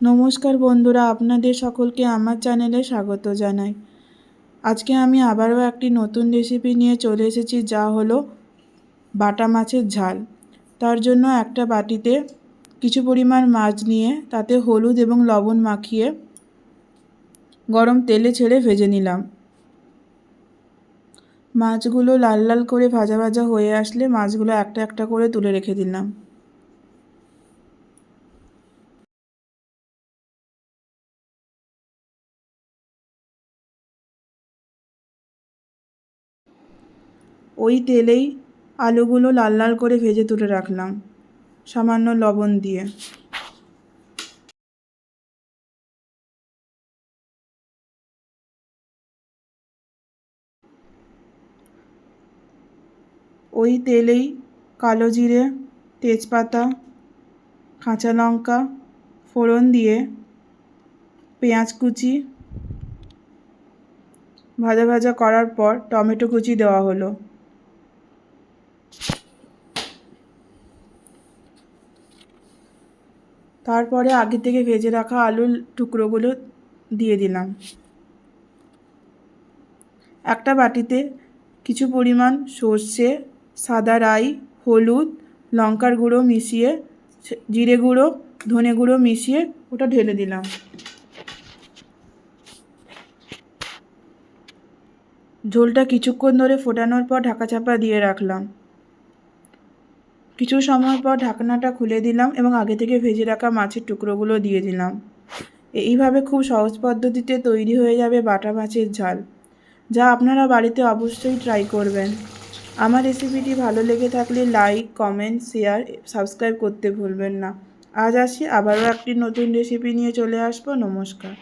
নমস্কার বন্ধুরা, আপনাদের সকলকে আমার চ্যানেলে স্বাগত জানাই। আজকে আমি আবারও একটি নতুন রেসিপি নিয়ে চলে এসেছি, যা হলো বাটা মাছের ঝাল। তার জন্য একটা বাটিতে কিছু পরিমাণ মাছ নিয়ে তাতে হলুদ এবং লবণ মাখিয়ে গরম তেলে ছেড়ে ভেজে নিলাম। মাছগুলো লাল লাল করে ভাজা ভাজা হয়ে আসলে মাছগুলো একটা একটা করে তুলে রেখে দিলাম। ওই তেলেই আলুগুলো লাল লাল করে ভেজে তুলে রাখলাম। সামান্য লবণ দিয়ে। ওই তেলেই কালো জিরে, তেজপাতা, কাঁচা লঙ্কা, ফোড়ন দিয়ে পেঁয়াজ কুচি, ভাজা ভাজা করার পর টমেটো কুচি দেওয়া হলো। তারপরে আগে থেকে ভেজে রাখা আলুর টুকরোগুলো দিয়ে দিলাম। একটা বাটিতে কিছু পরিমাণ সর্ষে, সাদা রাই, হলুদ, লঙ্কার গুঁড়ো মিশিয়ে জিরে গুঁড়ো, ধনে গুঁড়ো মিশিয়ে ওটা ঢেলে দিলাম। ঝোলটা কিছুক্ষণ ধরে ফোটানোর পর ঢাকা চাপা দিয়ে রাখলাম। কিছু সময় পর ঢাকনাটা খুলে দিলাম এবং আগে থেকে ভেজে রাখা মাছের টুকরোগুলো দিয়ে দিলাম। এইভাবে খুব সহজ পদ্ধতিতে তৈরি হয়ে যাবে বাটা মাছের ঝাল, যা আপনারা বাড়িতে অবশ্যই ট্রাই করবেন। আমার রেসিপিটি ভালো লেগে থাকলে লাইক কমেন্ট শেয়ার সাবস্ক্রাইব করতে ভুলবেন না। আজ আসি, আবারও একটি নতুন রেসিপি নিয়ে চলে আসব। নমস্কার।